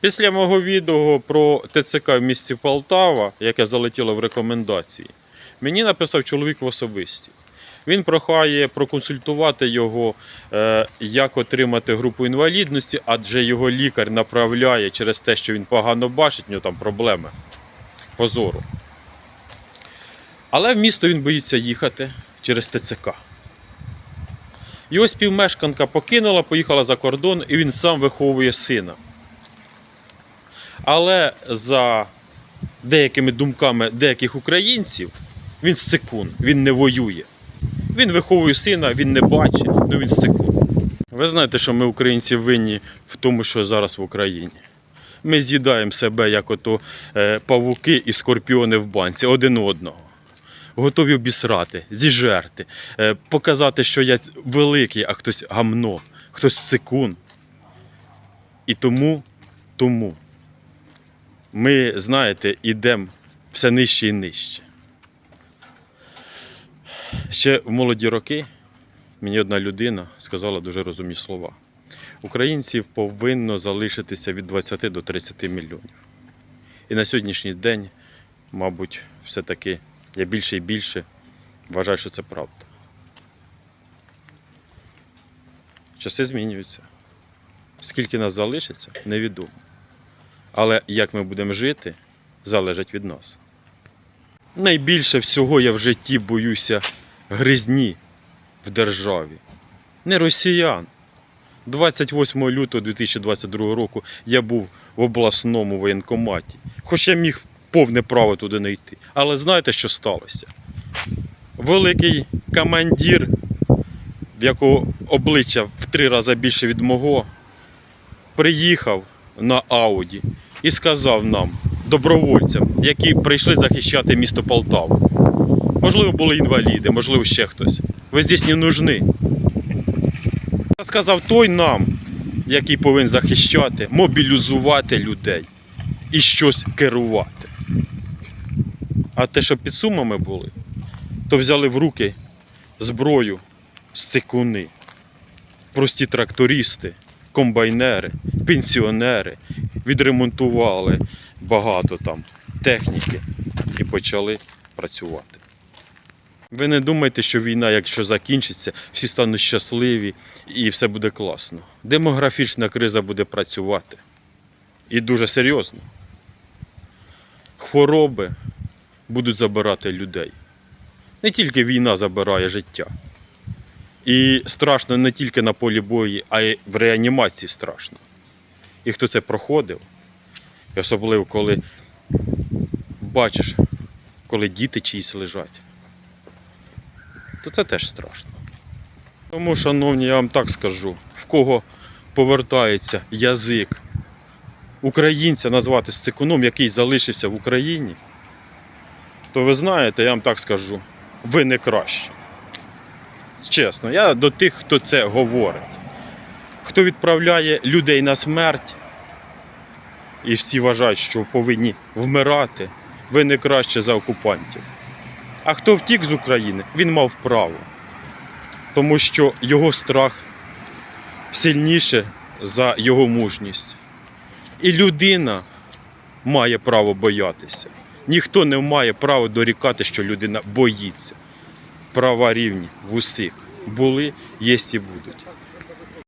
Після мого відео про ТЦК в місті Полтава, яке залетіло в рекомендації, мені написав чоловік в особисті. Він прохає проконсультувати його, е, як отримати групу інвалідності, адже його лікар направляє через те, що він погано бачить, в нього там проблеми по зору. Але в місто він боїться їхати через ТЦК. Його співмешканка покинула, поїхала за кордон, і він сам виховує сина. Але за деякими думками деяких українців, він секунд, він не воює. Він виховує сина, він не бачить, ну він секунд. Ви знаєте, що ми, українці, винні в тому, що зараз в Україні. Ми з'їдаємо себе, як ото е, павуки і скорпіони в банці один одного. Готові обісрати, зіжерти, е, показати, що я великий, а хтось гамно, хтось секунд. І тому, тому ми, знаєте, йдемо все нижче і нижче. Ще в молоді роки мені одна людина сказала дуже розумні слова. Українців повинно залишитися від 20 до 30 мільйонів. І на сьогоднішній день, мабуть, все-таки я більше і більше вважаю, що це правда. Часи змінюються. Скільки нас залишиться, невідомо. Але як ми будемо жити, залежить від нас. Найбільше всього я в житті боюся гризні в державі. Не росіян. 28 лютого 2022 року я був в обласному воєнкоматі. Хоч я міг повне право туди не йти. Але знаєте, що сталося? Великий командир, в якого обличчя в три рази більше від мого, приїхав на Ауді і сказав нам, добровольцям, які прийшли захищати місто Полтаву. Можливо, були інваліди, можливо, ще хтось. Ви здесь не нужны. Сказав той нам, який повинен захищати, мобілізувати людей і щось керувати. А те, що під сумами були, то взяли в руки зброю з цикуни, прості трактористи, комбайнери, пенсіонери, відремонтували багато там техніки і почали працювати. Ви не думайте, що війна, якщо закінчиться, всі стануть щасливі і все буде класно. Демографічна криза буде працювати. І дуже серйозно. Хвороби будуть забирати людей. Не тільки війна забирає життя. І страшно не тільки на полі бою, а й в реанімації страшно. І хто це проходив, і особливо коли бачиш, коли діти чиїсь лежать, то це теж страшно. Тому, шановні, я вам так скажу, в кого повертається язик українця назвати цикуном, який залишився в Україні, то ви знаєте, я вам так скажу, ви не краще. Чесно, я до тих, хто це говорить. Хто відправляє людей на смерть, і всі вважають, що повинні вмирати, ви не краще за окупантів. А хто втік з України, він мав право. Тому що його страх сильніше за його мужність. І людина має право боятися. Ніхто не має права дорікати, що людина боїться. Права рівні в усіх. Були, є і будуть.